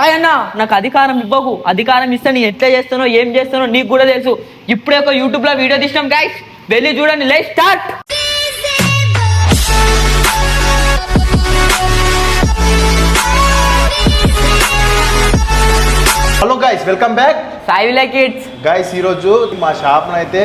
సాయన్న నాకు అధికారం ఇవ్వకు. అధికారం ఇస్తే నేను ఎట్లా చేస్తానో ఏం చేస్తానో నీకు కూడా తెలుసు. ఇప్పుడే ఒక యూట్యూబ్లో వీడియో తీసినాం గైస్ వెళ్ళి చూడండి life start hello guys welcome back Sai kids guys ఈరోజు మా షాప్ను అయితే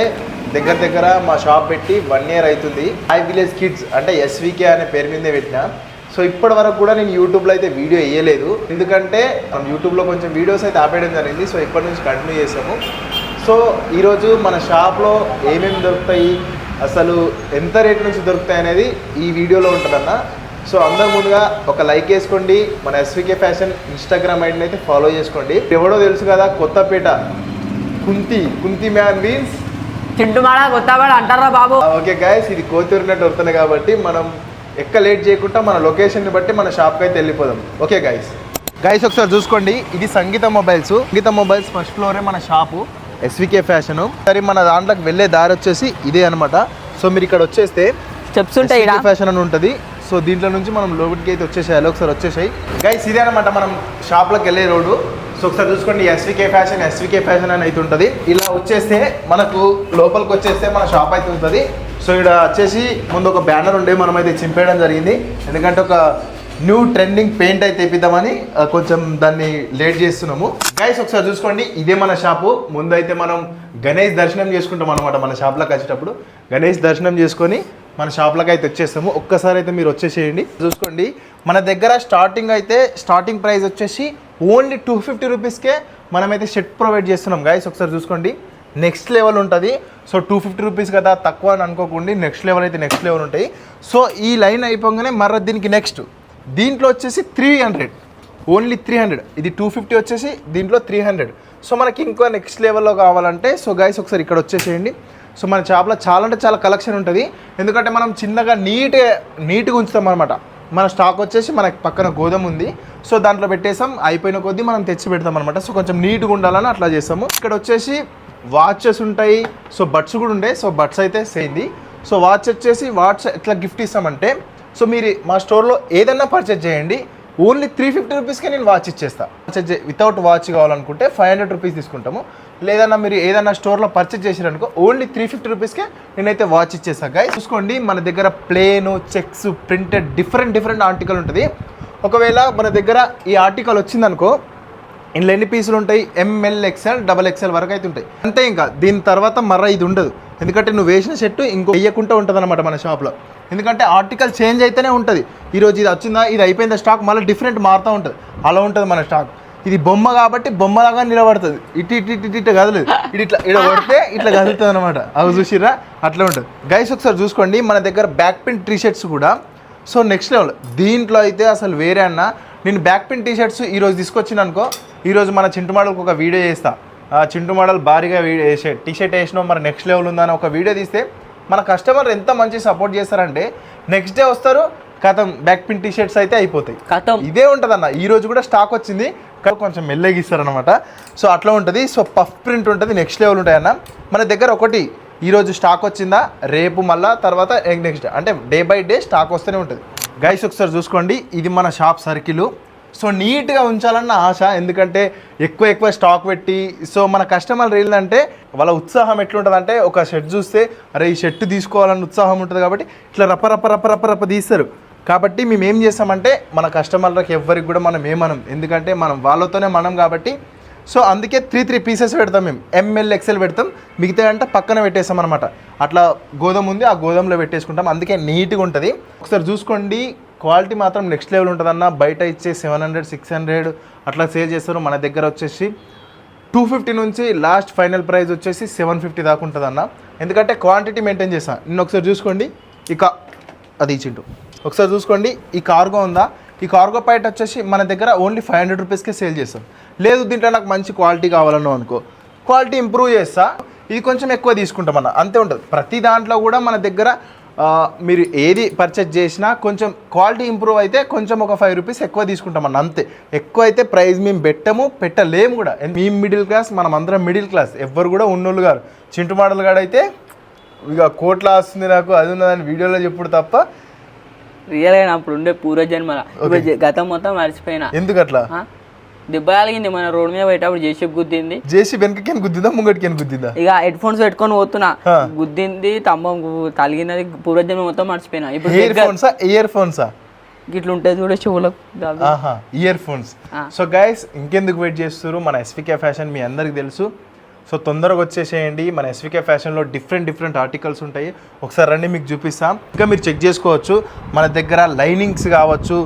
దగ్గర దగ్గర మా షాప్ పెట్టి వన్ ఇయర్ అవుతుంది. హై విలేజ్ కిడ్స్ అంటే ఎస్వికే అనే పేరు మీదే పెట్టిన. సో ఇప్పటి వరకు కూడా నేను యూట్యూబ్లో అయితే వీడియో వేయలేదు. ఎందుకంటే మనం యూట్యూబ్లో కొంచెం వీడియోస్ అయితే ఆపేయడం జరిగింది. సో ఇప్పటి నుంచి కంటిన్యూ చేసాము సో ఈరోజు మన షాప్లో ఏమేమి దొరుకుతాయి అసలు ఎంత రేట్ నుంచి దొరుకుతాయి అనేది ఈ వీడియోలో ఉంటుందన్న. సో అందరు ముందుగా ఒక లైక్ వేసుకోండి. మన ఎస్వికే ఫ్యాషన్ ఇన్స్టాగ్రామ్ ఐడిని అయితే ఫాలో చేసుకోండి. ఎవడో తెలుసు కదా కొత్తపేట. Kunti Kunti man means? కొత్తవాడ అంటారా బాబు? ఓకే గైస్ ఇది కోతూరినట్టు వస్తుంది కాబట్టి మనం ఎక్క లేట్ చేయకుండా మన లొకేషన్ని బట్టి మన షాప్కి అయితే వెళ్ళిపోదాం. Okay guys? గైస్ ఒకసారి చూసుకోండి. ఇది Sangeetha mobiles. Sangeetha mobiles first ఫ్లోరే మన షాపు. SVK fashion. సరే మన దాంట్లోకి వెళ్ళే దారి వచ్చేసి ఇదే అనమాట సో మీరు ఇక్కడ వచ్చేస్తే స్టెప్స్ ఉంటాయి. ఫ్యాషన్ అని ఉంటుంది. సో దీంట్లో నుంచి మనం లోపలికి అయితే వచ్చేసాయి ఒకసారి వచ్చేసాయి. గైస్ ఇదే అనమాట మనం షాప్లోకి వెళ్ళే రోడ్డు. సో ఒకసారి చూసుకోండి ఎస్వికే ఫ్యాషన్ ఎస్వికే ఫ్యాషన్ అని అయితే ఉంటుంది. ఇలా వచ్చేస్తే మనకు లోపలికి వచ్చేస్తే మన షాప్ అయితే ఉంటుంది. సో ఇక్కడ వచ్చేసి ముందు ఒక బ్యానర్ ఉండే మనం అయితే చింపేయడం జరిగింది. ఎందుకంటే ఒక న్యూ ట్రెండింగ్ పెయింట్ అయితే తెప్పిద్దామని కొంచెం దాన్ని లేట్ చేస్తున్నాము. గైస్ ఒకసారి చూసుకోండి ఇదే మన షాపు ముందు అయితే మనం గణేష్ దర్శనం చేసుకుంటాం అనమాట మన షాప్లోకి వచ్చేటప్పుడు. గణేష్ దర్శనం చేసుకొని మన షాప్లోకి అయితే వచ్చేస్తాము ఒక్కసారి అయితే మీరు వచ్చేసేయండి. చూసుకోండి. మన దగ్గర స్టార్టింగ్ అయితే స్టార్టింగ్ ప్రైస్ వచ్చేసి ఓన్లీ టూ ఫిఫ్టీ రూపీస్కే మనమైతే షర్ట్ ప్రొవైడ్ చేస్తున్నాం. గైస్ ఒకసారి చూసుకోండి. నెక్స్ట్ లెవెల్ ఉంటుంది. సో టూ ఫిఫ్టీ రూపీస్ కదా తక్కువ అని అనుకోకండి. నెక్స్ట్ లెవెల్ అయితే నెక్స్ట్ లెవెల్ ఉంటాయి. సో ఈ లైన్ అయిపోగానే మర్ర దీనికి నెక్స్ట్ దీంట్లో వచ్చేసి three hundred only three hundred ఇది టూ ఫిఫ్టీ వచ్చేసి దీంట్లో త్రీ హండ్రెడ్ సో మనకి ఇంకో నెక్స్ట్ లెవెల్లో కావాలంటే సో గైస్ ఒకసారి ఇక్కడ వచ్చేసేయండి. సో మన షాప్లో చాలా అంటే చాలా కలెక్షన్ ఉంటుంది. ఎందుకంటే మనం చిన్నగా నీట్ నీట్గా ఉంచుతాం అనమాట మన స్టాక్ వచ్చేసి మనకి పక్కన గోధుమ ఉంది. సో దాంట్లో పెట్టేసాం. అయిపోయిన కొద్దీ మనం తెచ్చి పెడతాం అనమాట సో కొంచెం నీట్గా ఉండాలని అట్లా చేస్తాము. ఇక్కడ వచ్చేసి వాచెస్ ఉంటాయి. సో బడ్స్ కూడా ఉండే. సో బడ్స్ అయితే సేయింది. సో వాచ్ వచ్చేసి వాచ్ ఎట్లా గిఫ్ట్ ఇస్తామంటే సో మీరు మా స్టోర్లో ఏదైనా పర్చేజ్ చేయండి. ఓన్లీ త్రీ ఫిఫ్టీ రూపీస్కే నేను వాచ్ ఇచ్చేస్తా. వితౌట్ వాచ్ కావాలనుకుంటే ఫైవ్ హండ్రెడ్ రూపీస్ తీసుకుంటాము. లేదన్నా మీరు ఏదైనా స్టోర్లో పర్చేజ్ చేసారనుకో ఓన్లీ త్రీ ఫిఫ్టీ రూపీస్కే నేనైతే వాచ్ ఇచ్చేసా గాయ చూసుకోండి మన దగ్గర plain checks printed different different article ఉంటుంది. ఒకవేళ మన దగ్గర ఈ ఆర్టికల్ వచ్చిందనుకో ఇందులో ఎన్ని పీసులు ఉంటాయి? ఎంఎల్ ఎక్స్ఎల్ డబల్ ఎక్స్ఎల్ వరకు అయితే ఉంటాయి. అంతే ఇంకా. దీని తర్వాత మర్ర ఇది ఉండదు. ఎందుకంటే నువ్వు వేసిన షర్టు ఇంకో వేయకుండా ఉంటుంది అనమాట మన షాప్లో. ఎందుకంటే ఆర్టికల్ చేంజ్ అయితేనే ఉంటుంది. ఈరోజు ఇది వచ్చిందా ఇది అయిపోయిందా స్టాక్ మళ్ళీ డిఫరెంట్ మారుతూ ఉంటుంది. అలా ఉంటుంది మన స్టాక్. ఇది బొమ్మ కాబట్టి బొమ్మలాగా నిలబడుతుంది. ఇటు ఇటు ఇటు ఇటు కదలదు కదలేదు. ఇటు ఇట్లా ఇట్లా కొడితే ఇట్లా కదులుతుంది అనమాట అవి చూసిరా అట్లా ఉంటుంది. గైస్ ఒకసారి చూసుకోండి. మన దగ్గర బ్యాక్ ప్రింట్ టీ షర్ట్స్ కూడా. సో నెక్స్ట్ లెవెల్ దీంట్లో అయితే అసలు వేరే అన్న. నేను బ్యాక్ ప్రింట్ టీ షర్ట్స్ ఈరోజు తీసుకొచ్చిన అనుకో. ఈరోజు మన చింటుమాడలకు ఒక వీడియో చేస్తాను చింటు మోడల్ భారీగా వీడియో టీ షర్ట్ వేసినావు మరి నెక్స్ట్ లెవెల్ ఉందని ఒక వీడియో తీస్తే మన కస్టమర్ ఎంత మంచి సపోర్ట్ చేస్తారంటే నెక్స్ట్ డే వస్తారు కథం బ్యాక్ పిన్ టీ షర్ట్స్ అయితే అయిపోతాయి. కథం ఇదే ఉంటుంది అన్న ఈ రోజు కూడా స్టాక్ వచ్చింది కొంచెం మెల్లగా ఇస్తారనమాట సో అట్లా ఉంటుంది సో పఫ్ ప్రింట్ ఉంటుంది నెక్స్ట్ లెవెల్ ఉంటాయి అన్న మన దగ్గర ఒకటి ఈ రోజు స్టాక్ వచ్చిందా రేపు మళ్ళా తర్వాత నెక్స్ట్ అంటే డే బై డే స్టాక్ వస్తూనే ఉంటుంది. గైస్ ఒకసారి చూసుకోండి ఇది మన షాప్ సర్కిల్. సో నీట్గా ఉంచాలన్న ఆశ. ఎందుకంటే ఎక్కువ ఎక్కువ స్టాక్ పెట్టి సో మన కస్టమర్లు ఏంటంటే వాళ్ళ ఉత్సాహం ఎట్లుంటుందంటే ఒక షర్ట్ చూస్తే అరే ఈ షర్ట్ తీసుకోవాలన్న ఉత్సాహం ఉంటుంది కాబట్టి ఇట్లా రప్ప రప్ప రప్ప రప్ప రప్ప తీస్తారు. కాబట్టి మేము ఏం చేస్తామంటే మన కస్టమర్లకు ఎవరికి కూడా మనం ఏమనం. ఎందుకంటే మనం వాళ్ళతోనే మనం కాబట్టి. సో అందుకే త్రీ త్రీ పీసెస్ పెడతాం మేము. ఎంఎల్ ఎక్సెల్ పెడతాం. మిగతా అంటే పక్కన పెట్టేస్తాం అనమాట అట్లా గోధుమ ఉంది ఆ గోధుమలో పెట్టేసుకుంటాం. అందుకే నీట్గా ఉంటుంది. ఒకసారి చూసుకోండి. క్వాలిటీ మాత్రం నెక్స్ట్ లెవెల్ ఉంటుందన్న. బయట ఇచ్చే సెవెన్ హండ్రెడ్ సిక్స్ హండ్రెడ్ అట్లా సేల్ చేస్తారు. మన దగ్గర వచ్చేసి టూ ఫిఫ్టీ నుంచి లాస్ట్ ఫైనల్ ప్రైస్ వచ్చేసి సెవెన్ ఫిఫ్టీ దాకా ఉంటుంది అన్న ఎందుకంటే క్వాంటిటీ మెయింటైన్ చేస్తాను నిన్న ఒకసారి చూసుకోండి. ఇక అది ఇచ్చింటు ఒకసారి చూసుకోండి. ఈ కార్గో ఉందా? ఈ కార్గో పైట వచ్చేసి మన దగ్గర ఓన్లీ ఫైవ్ హండ్రెడ్ రూపీస్కే సేల్ చేస్తాం. లేదు దీంట్లో నాకు మంచి క్వాలిటీ కావాలను అనుకో. క్వాలిటీ ఇంప్రూవ్ చేస్తా. ఇది కొంచెం ఎక్కువ తీసుకుంటాం అన్న. అంతే ఉంటుంది. ప్రతి దాంట్లో కూడా మన దగ్గర మీరు ఏది పర్చేజ్ చేసినా కొంచెం క్వాలిటీ ఇంప్రూవ్ అయితే కొంచెం ఒక ఫైవ్ రూపీస్ ఎక్కువ తీసుకుంటాం అన్న అంతే. ఎక్కువ అయితే ప్రైస్ మేము పెట్టము పెట్టలేము కూడా. మేము మిడిల్ క్లాస్ మనం అందరం మిడిల్ క్లాస్ ఎవ్వరు కూడా ఉన్నోళ్ళు గారు చింటు మాటలు గాడైతే ఇక కోట్ల వస్తుంది నాకు అది ఉన్నదని వీడియోలో చెప్పుడు తప్ప. రియల్గా అప్పుడు ఉండే పూర్వజన్మల. జ- గతం మొత్తం మర్చిపోయినా. ఎందుకు అట్లా ఆ? దెబ్బ కలిగింది మన రోడ్ మీద పోయేటప్పుడు జేసీ గుద్దింది. జేసీ వెనకకి గుద్దిందా? ముంగటికి గుద్దిందా? ఇక హెడ్ ఫోన్స్ పెట్టుకొని పోతున్నా. గుద్దింది తమ్మం తలిగినది పూర్వజన్మ మొత్తం మర్చిపోయినా. ఇప్పుడు ఇయర్ ఫోన్సా ఇయర్ ఫోన్సా ఇట్లా ఉంటుంది చూడే చెవులకు ఇయర్ ఫోన్స్. సో గైస్ ఇంకెందుకు వెయిట్ చేస్తారు మన ఎస్వికే ఫ్యాషన్ మీ అందరికి తెలుసు. సో తొందరగా వచ్చేసేయండి. మన ఎస్వికే ఫ్యాషన్లో డిఫరెంట్ డిఫరెంట్ ఆర్టికల్స్ ఉంటాయి. ఒకసారి రండి మీకు చూపిస్తాం. ఇంకా మీరు చెక్ చేసుకోవచ్చు. మన దగ్గర లైనింగ్స్ కావచ్చు.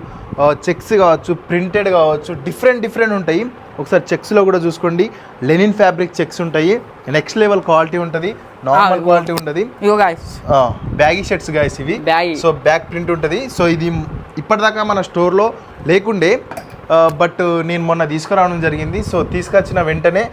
చెక్స్ కావచ్చు ప్రింటెడ్ కావచ్చు డిఫరెంట్ డిఫరెంట్ ఉంటాయి. ఒకసారి చెక్స్లో కూడా చూసుకోండి. లెనిన్ ఫ్యాబ్రిక్ చెక్స్ ఉంటాయి. నెక్స్ట్ లెవెల్ క్వాలిటీ ఉంటుంది. నార్మల్ క్వాలిటీ ఉంటుంది. గాయస్ బ్యాగీ షర్ట్స్ గాయస్ ఇవి. సో బ్యాక్ ప్రింట్ ఉంటుంది. సో ఇది ఇప్పటిదాకా మన స్టోర్లో లేకుండే బట్ నేను మొన్న తీసుకురావడం జరిగింది. సో తీసుకొచ్చిన వెంటనే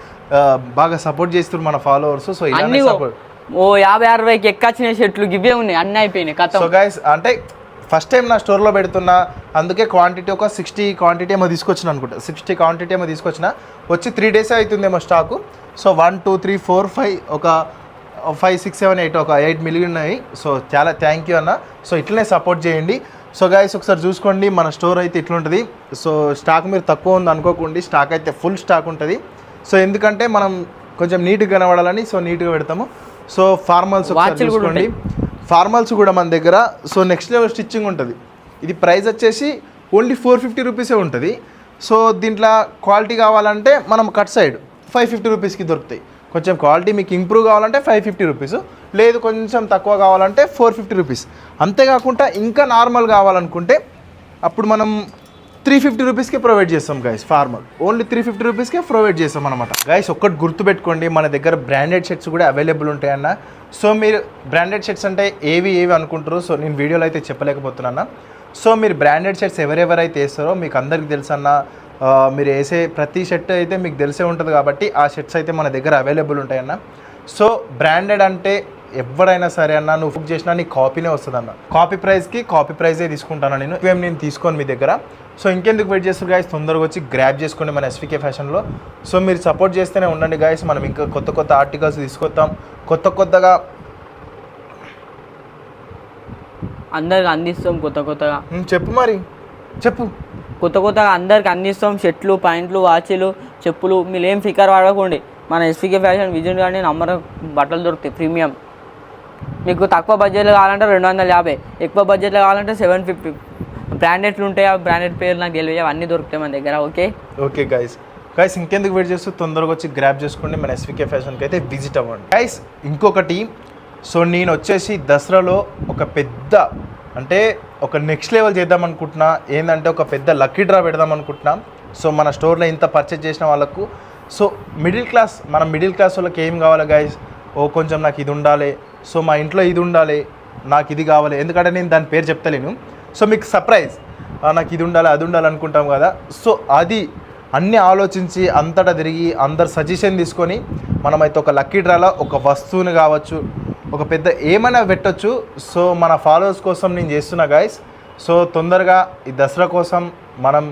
బాగా సపోర్ట్ చేస్తున్నారు మన ఫాలోవర్స్ సో ఇలానే ఓ- సపోర్ట్ ఓ యాభై అరవైకి ఎక్కొచ్చిన చెట్లు గివే ఉన్నాయి. అన్నీ అయిపోయినాయి. కథ. సో గైస్ అంటే ఫస్ట్ టైం నా స్టోర్లో పెడుతున్నా అందుకే క్వాంటిటీ ఒక సిక్స్టీ క్వాంటిటీ ఏమో తీసుకొచ్చిన అనుకుంటా. సిక్స్టీ క్వాంటిటీ ఏమో తీసుకొచ్చిన. వచ్చి త్రీ డేస్ అవుతుందేమో stock so one two three four five ఒక ఫైవ్ సిక్స్ సెవెన్ ఎయిట్ ఒక ఎయిట్ మిలియన్ ఉన్నాయి. సో చాలా థ్యాంక్ యూ అన్న. సో ఇట్లనే సపోర్ట్ చేయండి. సో గైస్ ఒకసారి చూసుకోండి మన స్టోర్ అయితే ఇట్లుంటుంది. సో స్టాక్ మీరు తక్కువ ఉంది అనుకోకండి స్టాక్ అయితే ఫుల్ స్టాక్ ఉంటుంది. సో ఎందుకంటే మనం కొంచెం నీట్గా కనబడాలని సో నీట్గా పెడతాము. సో ఫార్మల్స్ చూసుకోండి. ఫార్మల్స్ కూడా మన దగ్గర. సో నెక్స్ట్ లెవెల్ స్టిచ్చింగ్ ఉంటుంది. ఇది ప్రైస్ వచ్చేసి ఓన్లీ ఫోర్ ఫిఫ్టీ రూపీసే ఉంటుంది. సో దీంట్లో క్వాలిటీ కావాలంటే మనం కట్ సైడ్ ఫైవ్ ఫిఫ్టీ రూపీస్కి దొరుకుతాయి. కొంచెం క్వాలిటీ మీకు ఇంప్రూవ్ కావాలంటే ఫైవ్ ఫిఫ్టీ రూపీస్ లేదు కొంచెం తక్కువ కావాలంటే ఫోర్ ఫిఫ్టీ రూపీస్ అంతేకాకుండా ఇంకా నార్మల్ కావాలనుకుంటే అప్పుడు మనం త్రీ ఫిఫ్టీ రూపీస్కి ప్రొవైడ్ చేస్తాం guys formal only three fifty రూపీస్కే ప్రొవైడ్ చేస్తాం అనమాట గైస్ ఒక్కటి గుర్తుపెట్టుకోండి మన దగ్గర బ్రాండెడ్ షర్ట్స్ కూడా అవైలబుల్ ఉంటాయన్న. సో మీరు బ్రాండెడ్ షర్ట్స్ అంటే ఏవి ఏవి అనుకుంటారు సో నేను వీడియోలో అయితే చెప్పలేకపోతున్నాను. సో మీరు బ్రాండెడ్ షర్ట్స్ ఎవరెవరైతే వేస్తారో మీకు అందరికి తెలుసన్న. మీరు వేసే ప్రతి షర్ట్ అయితే మీకు తెలిసే ఉంటుంది కాబట్టి ఆ షర్ట్స్ అయితే మన దగ్గర అవైలబుల్ ఉంటాయన్న. సో బ్రాండెడ్ అంటే ఎవరైనా సరే అన్న నువ్వు బుక్ చేసినా నీ కాపీనే వస్తుంది అన్న కాపీ ప్రైస్కి కాపీ ప్రైజే తీసుకుంటాను నేను? ఇవేం నేను తీసుకోను మీ దగ్గర. సో ఇంకెందుకు వెయిట్ చేస్తారు గాయస్ తొందరగా వచ్చి గ్రాప్ చేసుకోండి మన ఎస్వికే ఫ్యాషన్లో సో మీరు సపోర్ట్ చేస్తేనే ఉండండి గాయస్ మనం ఇంకా కొత్త కొత్త ఆర్టికల్స్ తీసుకొస్తాం. కొత్త కొత్తగా అందరికి అందిస్తాం కొత్త కొత్తగా. చెప్పు మరి. చెప్పు. కొత్త కొత్తగా అందరికి అందిస్తాం. షర్ట్లు ప్యాంట్లు వాచీలు చెప్పులు. మీరు ఏం ఫికర్ వాడకండి మన ఎస్పీకే ఫ్యాషన్ విజన్ కానీ నంబర్ బట్టలు దొరుకుతాయి. ప్రీమియం. మీకు తక్కువ బడ్జెట్లో కావాలంటే రెండు వందల యాభై ఎక్కువ బడ్జెట్లో కావాలంటే సెవెన్ ఫిఫ్టీ బ్రాండెడ్లు ఉంటాయి? ఆ బ్రాండెడ్ పేర్లు నాకు తెలియదు. అవన్నీ దొరుకుతాయి మన దగ్గర ఓకే? ఓకే గైస్ గైస్ ఇంకెందుకు వెయిట్ చేస్తూ తొందరగా వచ్చి గ్రాప్ చేసుకోండి. మన ఎస్వికే ఫ్యాషన్కి అయితే విజిట్ అవ్వండి. గైస్ ఇంకొకటి సో నేను వచ్చేసి దసరాలో ఒక పెద్ద అంటే ఒక నెక్స్ట్ లెవెల్ చేద్దాం అనుకుంటున్నా. ఏంటంటే ఒక పెద్ద లక్కీ డ్రా పెడదాం అనుకుంటున్నా. సో మన స్టోర్లో ఇంత పర్చేజ్ చేసిన వాళ్ళకు. సో మిడిల్ క్లాస్ మన మిడిల్ క్లాస్ వాళ్ళకి ఏం కావాలి గైస్ ఓ కొంచెం నాకు ఇది ఉండాలి. సో మా ఇంట్లో ఇది ఉండాలి నాకు ఇది కావాలి ఎందుకంటే నేను దాని పేరు చెప్తలేను. సో మీకు సర్ప్రైజ్ నాకు ఇది ఉండాలి అది ఉండాలి అనుకుంటాం కదా. సో అది అన్నీ ఆలోచించి అంతటా తిరిగి అందరు సజెషన్ తీసుకొని మనమైతే ఒక లక్కీ డ్రాలో ఒక వస్తువుని కావచ్చు ఒక పెద్ద ఏమైనా పెట్టొచ్చు. సో మన ఫాలోవర్స్ కోసం నేను చేస్తున్నా గాయస్ సో తొందరగా ఈ దసరా కోసం మనం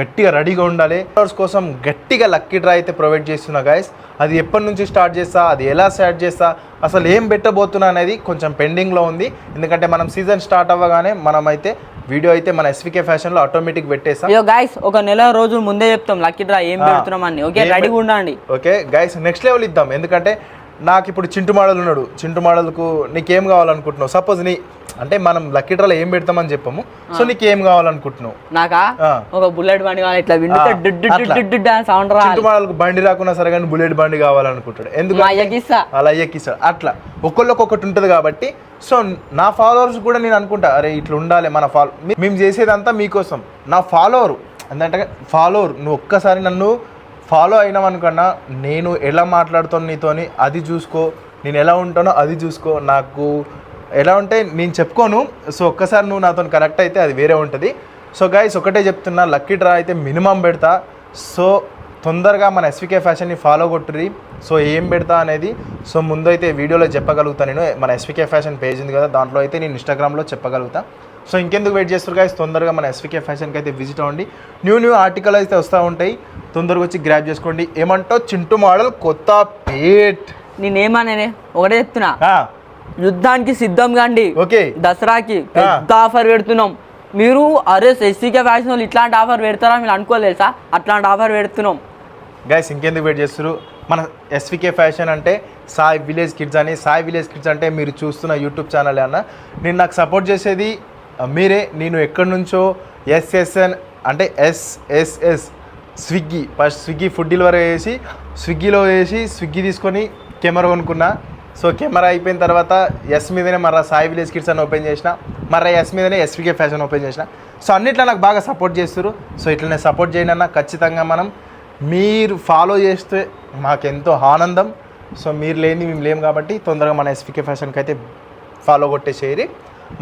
గట్టిగా రెడీగా ఉండాలి. ఫాలోవర్స్ కోసం గట్టిగా లక్కీ డ్రా అయితే ప్రొవైడ్ చేస్తున్నా గాయస్ అది ఎప్పటి నుంచి స్టార్ట్ చేస్తా అది ఎలా స్టార్ట్ చేస్తా అసలు ఏం పెట్టబోతున్నా అనేది కొంచెం పెండింగ్లో ఉంది. ఎందుకంటే మనం సీజన్ స్టార్ట్ అవ్వగానే మనమైతే వీడియో అయితే మన ఎస్వికే ఫ్యాషన్లో ఆటోమేటిక్ పెట్టేస్తాం. గాయస్ ఒక నెల రోజులు ముందే చెప్తాం లక్కీ డ్రా ఏం. పెడుతున్నాం అని. ఓకే రెడీగా ఉండండి. ఓకే గైస్ నెక్స్ట్ లెవెల్ ఇద్దాం. ఎందుకంటే నాకు ఇప్పుడు చింటు మోడల్ ఉన్నాడు. చింటు మోడల్కు నీకేం కావాలనుకుంటున్నావు? సపోజ్ నీ అంటే మనం లక్కీ డ్రాలో ఏం పెడతామని చెప్పాము. సో నీకేం కావాలనుకుంటున్నావు? నాకా. ఒక బుల్లెట్ బండి కావాలి ఇట్లా విండితే సౌండ్ బండి రాకున్నా సరే కానీ బుల్లెట్ బండి కావాలనుకుంటాడు. ఎందుకు అలా ఎక్కిస్తాడు అట్లా. ఒక్కొక్కరికి ఒకటి ఉంటుంది కాబట్టి సో నా ఫాలోవర్స్ కూడా నేను అనుకుంటా అరే ఇట్లా ఉండాలి మన ఫాలో మేము చేసేదంతా మీకోసం. నా ఫాలోవర్ ఎందుకంటే ఫాలోవర్ నువ్వు ఒక్కసారి నన్ను ఫాలో అయినామనుకన్నా నేను ఎలా మాట్లాడుతాను నీతోని అది చూసుకో నేను ఎలా ఉంటానో అది చూసుకో నాకు ఎలా ఉంటే నేను చెప్పుకోను. సో ఒక్కసారి నువ్వు నాతో కరెక్ట్ అయితే అది వేరే ఉంటుంది. సో గైస్ ఒకటే చెప్తున్నా లక్కీ డ్రా అయితే మినిమం పెడతా. సో తొందరగా మన ఎస్వికే ఫ్యాషన్ని ఫాలో కొట్టుర్రి. సో ఏం పెడతా అనేది సో ముందైతే వీడియోలో చెప్పగలుగుతా నేను. మన ఎస్వికే ఫ్యాషన్ పేజ్ ఉంది కదా దాంట్లో అయితే నేను ఇన్స్టాగ్రామ్లో చెప్పగలుగుతా. సో ఇంకెందుకు వెయిట్ చేస్తారు గాయస్ తొందరగా మన ఎస్వికే ఫ్యాషన్కి అయితే విజిట్ అవ్వండి. న్యూ న్యూ ఆర్టికల్ అయితే వస్తూ ఉంటాయి. తొందరగా వచ్చి గ్రాప్ చేసుకోండి. ఏమంటావు? చింటూ మోడల్ కొత్త పేట్ నేనేమనే ఒకటే చెప్తున్నా. యుద్ధానికి సిద్ధం కాండి. ఓకే. దసరాకి పెద్ద ఆఫర్ పెడుతున్నాం. మీరు అరే ఎస్సీకే ఫ్యాషన్ వాళ్ళు ఇట్లాంటి ఆఫర్ పెడతారా మీరు అనుకోలేదు సార్ అట్లాంటి ఆఫర్ పెడుతున్నాం. గైస్ ఇంకెందుకు వెయిట్ చేస్తారు మన ఎస్వికే ఫ్యాషన్ అంటే సాయి విలేజ్ కిడ్స్ అని సాయి విలేజ్ కిడ్స్ అంటే మీరు చూస్తున్న యూట్యూబ్ ఛానల్ అన్న. నేను నాకు సపోర్ట్ చేసేది మీరే. నేను ఎక్కడి నుంచో ఎస్ఎస్ఎన్ అంటే SSS Swiggy first Swiggy food delivery చేసి స్విగ్గీలో వేసి స్విగ్గీ తీసుకొని కెమెరా కొనుక్కున్నా. సో కెమెరా అయిపోయిన తర్వాత ఎస్ మీదనే మరలా సాయి విలేజ్ కిడ్స్ అని ఓపెన్ చేసిన మరలా ఎస్ మీదనే ఎస్వికే ఫ్యాషన్ ఓపెన్ చేసిన. సో అన్నిట్లో నాకు బాగా సపోర్ట్ చేస్తారు సో ఇట్లనే సపోర్ట్ చేయండి అన్న ఖచ్చితంగా మనం మీరు ఫాలో చేస్తే మాకెంతో ఆనందం. సో మీరు లేని మేము లేము కాబట్టి తొందరగా మన ఎస్వికే ఫ్యాషన్కి అయితే ఫాలో కొట్టేసేయరి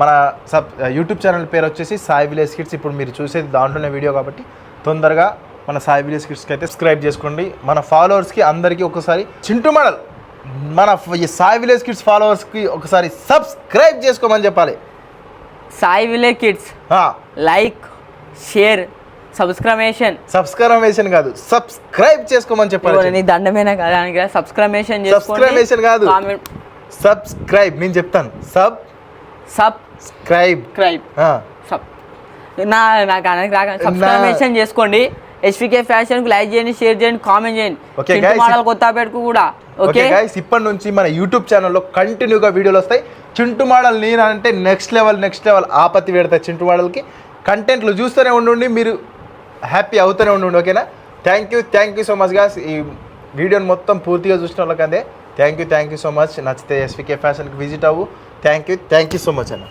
మన సబ్ యూట్యూబ్ ఛానల్ పేరు వచ్చేసి సాయి విలేజ్ కిడ్స్. ఇప్పుడు మీరు చూసేది దాంట్లోనే వీడియో కాబట్టి తొందరగా మన సాయి విలేజ్ కిడ్స్కి అయితే సబ్స్క్రైబ్ చేసుకోండి. మన ఫాలోవర్స్కి అందరికీ ఒకసారి చింటూ మడల్ మన సాయి విలేజ్ కిడ్స్ ఫాలోవర్స్కి ఒకసారి సబ్స్క్రైబ్ చేసుకోమని చెప్పాలి. Sai village kids like share subscrimation. Subscribation కాదు సబ్స్క్రైబ్ చేసుకోమని చెప్పాలి. నీ దండమైన కదా సబ్స్క్రమేషన్ Subscribation కాదు. సబ్స్క్రైబ్ నేను చెప్తాను. Subscribe subscribe sub. నా నాకు రాక నా- సబ్స్క్రిప్షన్ చేసుకోండి. ఎస్వికే ఫ్యాషన్ లైక్ చేయండి షేర్ చేయండి కామెంట్ చేయండి. మోడల్ కొత్తపేటకు కూడా ఓకే గైస్ ఇప్పటి నుంచి మన యూట్యూబ్ ఛానల్లో కంటిన్యూగా వీడియోలు వస్తాయి. చింటు మోడల్ నేను అంటే నెక్స్ట్ లెవెల్ నెక్స్ట్ లెవెల్ ఆపత్తి పెడతా చింటు మోడల్కి కంటెంట్లు చూస్తూనే ఉండండి మీరు హ్యాపీ అవుతూనే ఉండండి ఓకేనా thank you thank you so much guys ఈ వీడియోని మొత్తం పూర్తిగా చూసిన వాళ్ళకి అదే thank you thank you so much నచ్చితే ఎస్వికే ఫ్యాషన్కి విజిట్ అవ్వు. Thank you thank you so much అన్న.